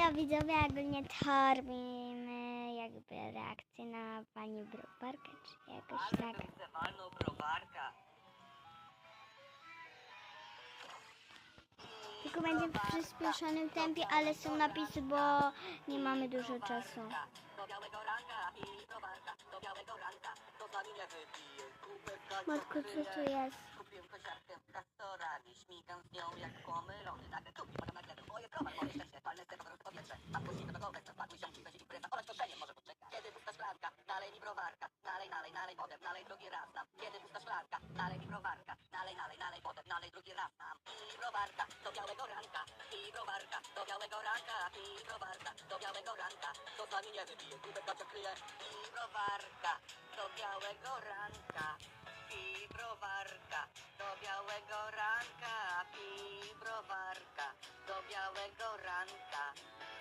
ja widzowie ogólnie to robimy jakby reakcję na pani browarkę, czy jakoś tak. Walną browarka. Tylko będzie w przyspieszonym tempie, ale są napisy, bo nie mamy dużo czasu. Matko, co tu jest? Kupiłem kosiarkę w Castora i śmigam z nią jak pomylony. Kiedy pusta szklanka, nalej mi browarka. Nalej, nalej, nalej potem, nalej drugi raz nam. I browarka, do białego ranka. I browarka, do białego ranka. I browarka, do białego ranka. To z nami nie wypije, kubek kacia kryje. I browarka, do białego ranka. I browarka, do białego ranka. I browarka, do białego ranka.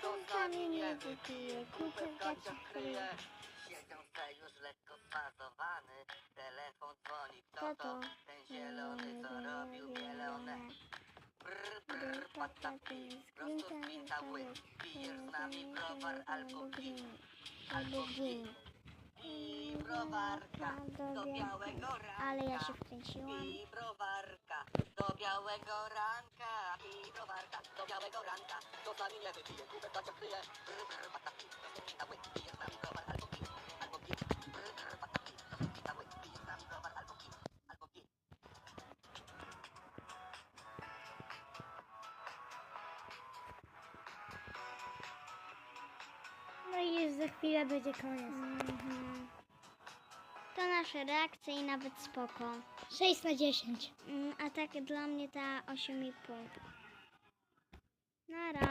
To z nami nie wypije, kubek kacia kryje. Siedzą se już lekko spazowany Telefon dzwoni, kto to? Ten zielony, co robił mielone Brr, brr, pataki Prosto kwinta łyk Pijesz z nami browar albo gin Albo gin. I browarka do białego ranka Ale ja się wkręciłam. I browarka do białego ranka. I browarka do białego ranka. To z nami nie wypije, kubek kacia kryje. Brr, brr, za chwilę będzie koniec. Mhm. To nasze reakcje i nawet spoko. 6 na 10. Mm, A tak dla mnie ta 8,5. Nara.